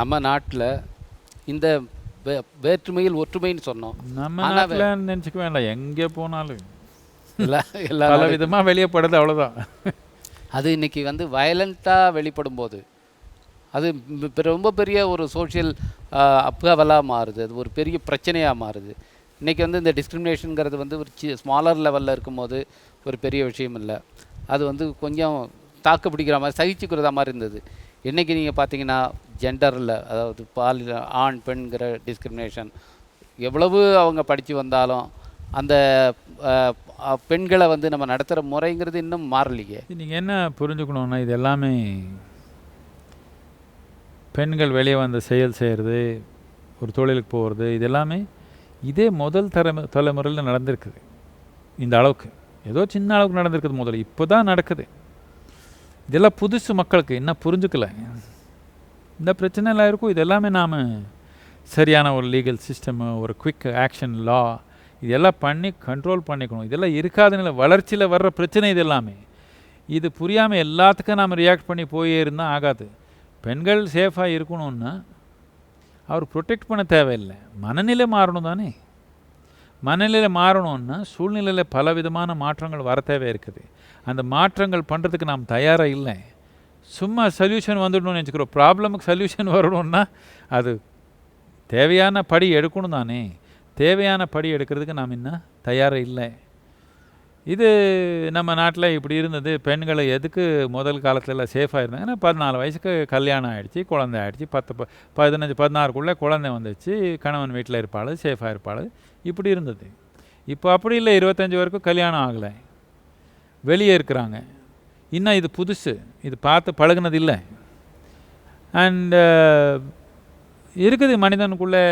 நம்ம நாட்டில் இந்த வேற்றுமையில் ஒற்றுமைன்னு சொன்னோம். நம்ம நாட்டில் நினச்சிக்க வேண்டாம். எங்கே போனாலும். எல்லா பல விதமாக வெளியே படுது அவ்வளோதான் அது இன்னைக்கு வந்து வயலண்ட்டாக வெளிப்படும் போது அது ரொம்ப பெரிய ஒரு சோஷியல் அப்கவலாக மாறுது. அது ஒரு பெரிய பிரச்சனையாக மாறுது. இன்றைக்கி வந்து இந்த டிஸ்கிரிமினேஷனுங்கிறது வந்து ஒரு சி ஸ்மாலர் லெவலில் இருக்கும்போது ஒரு பெரிய விஷயம் இல்லை. அது வந்து கொஞ்சம் தாக்கு பிடிக்கிற மாதிரி சகிச்சுக்கிறதா மாதிரி இருந்தது. இன்றைக்கி நீங்கள் பார்த்தீங்கன்னா ஜெண்டரில் அதாவது பால் ஆண் பெண்கிற டிஸ்கிரிமினேஷன் எவ்வளவு அவங்க படித்து வந்தாலும் அந்த பெண்களை வந்து நம்ம நடத்துகிற முறைங்கிறது இன்னும் மாறலையே. நீங்கள் என்ன புரிஞ்சுக்கணுன்னா இது எல்லாமே பெண்கள் வெளியே வந்து செயல் செய்கிறது ஒரு தொழிலுக்கு போகிறது இது எல்லாமே இதே முதல் தலைமு தலைமுறையில் நடந்திருக்குது. இந்த அளவுக்கு. ஏதோ சின்ன அளவுக்கு நடந்திருக்குது முதல்ல. இப்போ தான் நடக்குது. இதெல்லாம் புதுசு மக்களுக்கு இன்னும் புரிஞ்சுக்கல? இந்த பிரச்சனை எல்லாம் இருக்கும். இது எல்லாமே நாம் சரியான ஒரு லீகல் சிஸ்டமு ஒரு குவிக் ஆக்ஷன் லா இதெல்லாம் பண்ணி கண்ட்ரோல் பண்ணிக்கணும். இதெல்லாம் இருக்காதுன்னு வளர்ச்சியில் வர்ற பிரச்சனை இது எல்லாமே. இது புரியாமல் எல்லாத்துக்கும் நாம் ரியாக்ட் பண்ணி போயே இருந்தால் ஆகாது. பெண்கள் சேஃபாக இருக்கணும்னா அவர் ப்ரொடெக்ட் பண்ண தேவையில்லை. மனநிலை மாறணும் தானே? மனநிலையில் மாறணும்னா சூழ்நிலையில் பல விதமான மாற்றங்கள் வர தேவை இருக்குது. அந்த மாற்றங்கள் பண்ணுறதுக்கு நாம் தயாராக இல்லை. சும்மா சொல்யூஷன் வந்துடணும்னு நினச்சிக்கிறோம். ப்ராப்ளமுக்கு சொல்யூஷன் வரணும்னா அது தேவையான படி எடுக்கணும் தானே. தேவையான படி எடுக்கிறதுக்கு நாம் இன்னும் தயாராக இல்லை. இது நம்ம நாட்டில் இப்படி இருந்தது. பெண்களை எதுக்கு முதல் காலத்துல சேஃபாக இருந்தாங்கன்னா பதினாலு வயசுக்கு கல்யாணம் ஆகிடுச்சி குழந்தை ஆயிடுச்சு பத்து ப பதினஞ்சு பதினாறுக்குள்ளே குழந்தை வந்துச்சு கணவன் வீட்டில் இருப்பாள் சேஃபாக இருப்பாள். இப்படி இருந்தது. இப்போ அப்படி இல்லை இருபத்தஞ்சி வரைக்கும் கல்யாணம் ஆகலை. வெளியே இருக்கிறாங்க. இன்னும் இது புதுசு. இது பார்த்து பழகுனது இல்லை. அண்டு இருக்குது மனிதனுக்குள்ளே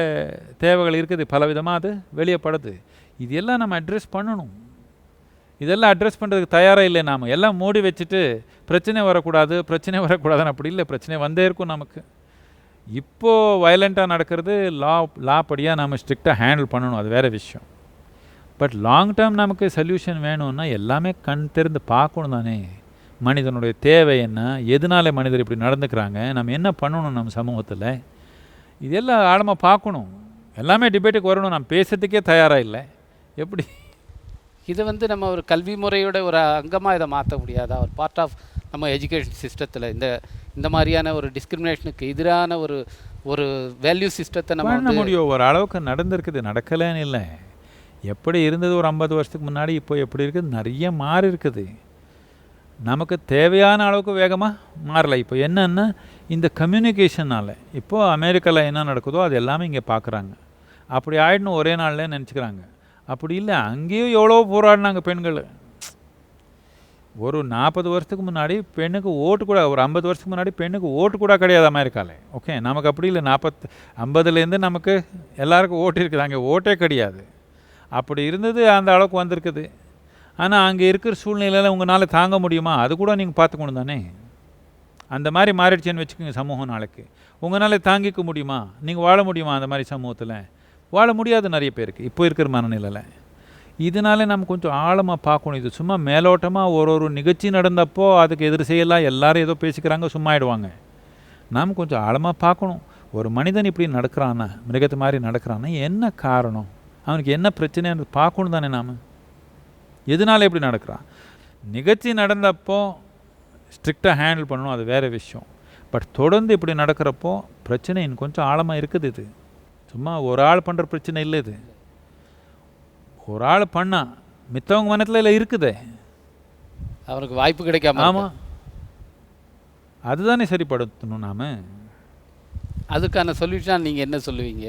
தேவைகள் இருக்குது பலவிதமாக அது வெளியே படுது. இது எல்லாம் நம்ம அட்ரஸ் பண்ணணும். இதெல்லாம் அட்ரஸ் பண்ணுறதுக்கு தயாராக இல்லை நாம். எல்லாம் மூடி வச்சுட்டு பிரச்சனை வரக்கூடாது பிரச்சனை வரக்கூடாதுன்னு அப்படி இல்லை. பிரச்சனை வந்தே இருக்கும் நமக்கு. இப்போது வயலண்ட்டாக நடக்கிறது லா லா படியாக நாம் ஸ்ட்ரிக்டாக ஹேண்டில் பண்ணணும். அது வேறு விஷயம். பட் லாங் டேர்ம் நமக்கு சொல்யூஷன் வேணும்னா எல்லாமே கண் தெரிந்து பார்க்கணும் தானே. மனிதனுடைய தேவை என்ன? எதனால மனிதர் இப்படி நடந்துக்கிறாங்க? நம்ம என்ன பண்ணணும் நம்ம சமூகத்தில்? இதெல்லாம் ஆழமாக பார்க்கணும். எல்லாமே டிபேட்டுக்கு வரணும். நான் பேசுறதுக்கே தயாராக இல்லை. எப்படி? இதை வந்து நம்ம ஒரு கல்வி முறையோட ஒரு அங்கமாக இதை மாற்ற முடியாதா? ஒரு பார்ட் ஆஃப் நம்ம எஜுகேஷன் சிஸ்டத்தில் இந்த இந்த மாதிரியான ஒரு டிஸ்கிரிமினேஷனுக்கு எதிரான ஒரு ஒரு வேல்யூ சிஸ்டத்தை நம்ம முடியும். ஒரு அளவுக்கு நடந்திருக்குது. நடக்கலைன்னு இல்லை. எப்படி இருந்தது ஒரு ஐம்பது வருஷத்துக்கு முன்னாடி இப்போ எப்படி இருக்குது? நிறைய மாறி இருக்குது. நமக்கு தேவையான அளவுக்கு வேகமாக மாறலை. இப்போ என்னன்னா இந்த கம்யூனிகேஷனால் இப்போது அமெரிக்காவில் என்ன நடக்குதோ அது எல்லாமே இங்கே பார்க்குறாங்க அப்படி ஆயிடணும் ஒரே நாள்ல நினச்சிக்கிறாங்க. அப்படி இல்லை அங்கேயும் எவ்வளோ போராடினாங்க பெண்கள். ஒரு நாற்பது வருஷத்துக்கு முன்னாடி பெண்ணுக்கு ஓட்டு கூட ஒரு ஐம்பது வருஷத்துக்கு முன்னாடி பெண்ணுக்கு ஓட்டு கூட கிடையாது இருக்காளே ஓகே நமக்கு அப்படி இல்லை நாற்பத்து ஐம்பதுலேருந்து நமக்கு எல்லாருக்கும் ஓட்டு இருக்குது அங்கே ஓட்டே கிடையாது. அப்படி இருந்தது அந்த அளவுக்கு வந்திருக்குது. ஆனால் அங்கே இருக்கிற சூழ்நிலையில் உங்களால் தாங்க முடியுமா? அது கூட நீங்கள் பார்த்துக்கணும் தானே. அந்த மாதிரி மாறிடுச்சுன்னு வச்சுக்கோங்க சமூகம் நாளைக்கு. உங்களால் தாங்கிக்க முடியுமா? நீங்கள் வாழ முடியுமா அந்த மாதிரி சமூகத்தில்? வாழ முடியாது நிறைய பேருக்கு. இப்போ இருக்கிற மனநிலையில். இதனால நம்ம கொஞ்சம் ஆழமாக பார்க்கணும். இது சும்மா மேலோட்டமாக ஒரு ஒரு நிகழ்ச்சி நடந்தப்போ அதுக்கு எதிர் செய்யலாம். எல்லாரும் ஏதோ பேசிக்கிறாங்க சும்மா ஆயிடுவாங்க. நாம் கொஞ்சம் ஆழமாக பார்க்கணும். ஒரு மனிதன் இப்படி நடக்கிறானா மிருகத்து மாதிரி நடக்கிறானா என்ன காரணம்? அவனுக்கு என்ன பிரச்சனைன்னு பார்க்கணும் தானே நாம். எதனால இப்படி நடக்கிறான்? நிகழ்ச்சி நடந்தப்போ ஸ்ட்ரிக்டாக ஹேண்டில் பண்ணணும் அது வேறு விஷயம். பட் தொடர்ந்து இப்படி நடக்கிறப்போ பிரச்சனை இன்னும் கொஞ்சம் ஆழமாக இருக்குது இது. சும்மா ஒரு ஆள் பண்ணுற பிரச்சனை இல்லை இது. ஒரு ஆள் பண்ணா மித்தவங்க மனத்தில் இல்லை இருக்குதே. அவனுக்கு வாய்ப்பு கிடைக்காம. ஆமாம் அதுதானே சரிப்படுத்தணும் நாம். அதுக்கான சொல்யூஷன் நீங்கள் என்ன சொல்லுவீங்க?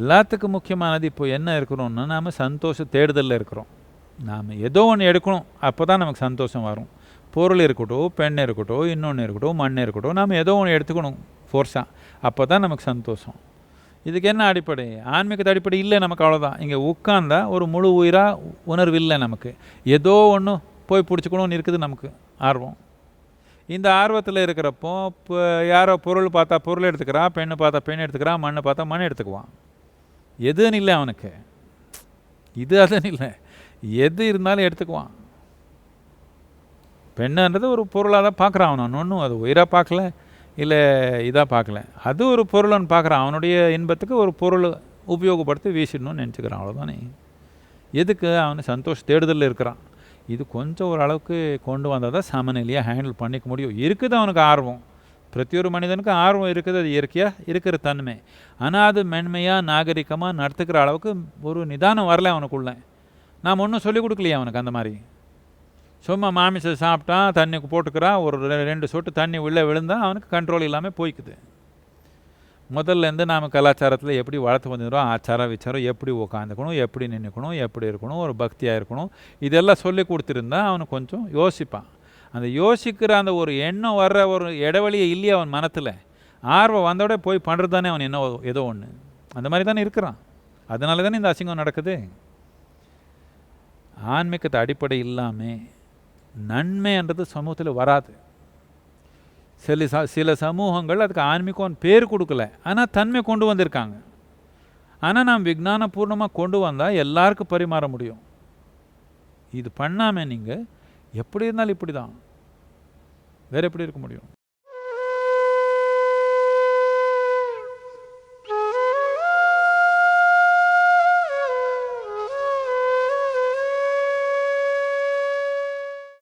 எல்லாத்துக்கும் முக்கியமானது இப்போ என்ன இருக்கிறோம்னா நாம் சந்தோஷ தேடுதலில் இருக்கிறோம். நாம் ஏதோ ஒன்று எடுக்கணும் அப்போ தான் நமக்கு சந்தோஷம் வரும். பொருள் இருக்கட்டும் பெண் இருக்கட்டும் இன்னொன்று இருக்கட்டும் மண் இருக்கட்டும் நாம் ஏதோ ஒன்று எடுத்துக்கணும் ஃபோர்ஸாக அப்போ தான் நமக்கு சந்தோஷம். இதுக்கு என்ன அடிப்படை? ஆன்மீகத்து அடிப்படை இல்லை நமக்கு அவ்வளோதான் இங்கே உட்காந்தா ஒரு முழு உயிராக உணர்வு இல்லை நமக்கு. ஏதோ ஒன்று போய் பிடிச்சிக்கணும்னு இருக்குது நமக்கு ஆர்வம். இந்த ஆர்வத்தில் இருக்கிறப்போ இப்போ யாரோ பொருள் பார்த்தா பொருள் எடுத்துக்கிறான் பெண்ணு பார்த்தா பெண் எடுத்துக்கிறான் மண்ணை பார்த்தா மண் எடுத்துக்குவான். எதுன்னு இல்லை அவனுக்கு. இது அதுன்னு இல்லை. எது இருந்தாலும் எடுத்துக்குவான். பெண்ணுன்றது ஒரு பொருளாக தான் பார்க்குறான் அவன். ஒன்றும் அது உயிராக பார்க்கல. இல்லை இதாக பார்க்கல. அது ஒரு பொருள்னு பார்க்குறான். அவனுடைய இன்பத்துக்கு ஒரு பொருள் உபயோகப்படுத்தி வீசிடணும்னு நினச்சிக்கிறான். அவ்வளோதானே எதுக்கு? அவன் சந்தோஷ தேடுதலில் இருக்கிறான். இது கொஞ்சம் ஓரளவுக்கு கொண்டு வந்தால் தான் சமநிலையாக ஹேண்டில் பண்ணிக்க முடியும். இருக்குது அவனுக்கு ஆர்வம். பிரதி ஒரு மனிதனுக்கு ஆர்வம் இருக்குது. அது இயற்கையாக இருக்கிற தன்மை. ஆனால் அது மென்மையாக நாகரிகமாக நடத்துக்கிற அளவுக்கு ஒரு நிதானம் வரல அவனுக்குள்ள. நாம் ஒன்றும் சொல்லிக் கொடுக்கலையே அவனுக்கு அந்த மாதிரி. சும்மா மாமிசம் சாப்பிட்டான் தண்ணிக்கு போட்டுக்கிறான் ஒரு ரெ- ரெண்டு சொட்டு தண்ணி உள்ளே விழுந்தால் அவனுக்கு கண்ட்ரோல் இல்லாமல் போய்க்குது. முதல்லேருந்து நாம் கலாச்சாரத்தில் எப்படி வளர்த்து வந்துடுறோம் ஆச்சாரம் விச்சாரம் எப்படி உட்காந்துக்கணும் எப்படி நின்றுக்கணும் எப்படி இருக்கணும் ஒரு பக்தியாக இருக்கணும் இதெல்லாம் சொல்லி கொடுத்துருந்தா அவனுக்கு கொஞ்சம் யோசிப்பான். அந்த யோசிக்கிற அந்த ஒரு எண்ணம் வர்ற ஒரு இடைவெளியே இல்லையே அவன் மனத்தில். ஆர்வம் வந்தோட போய் பண்ணுறது தானே அவன் என்ன ஏதோ ஒன்று அந்த மாதிரி தானே இருக்கிறான். அதனால தானே இந்த அசிங்கம் நடக்குது. ஆன்மீகத்தை அடிப்படை இல்லாமல் நன்மைன்றது சமூகத்தில் வராது. சில ச சில சமூகங்கள் அதுக்கு ஆன்மீகம் பேர் கொடுக்கல. ஆனால் தன்மை கொண்டு வந்திருக்காங்க. ஆனால் நாம் விஜானபூர்ணமாக கொண்டு வந்தால் எல்லாருக்கும் பரிமாற முடியும். இது பண்ணாமல் நீங்கள் எப்படி இருந்தாலும் இப்படி தான் வேறு எப்படி இருக்க முடியும்?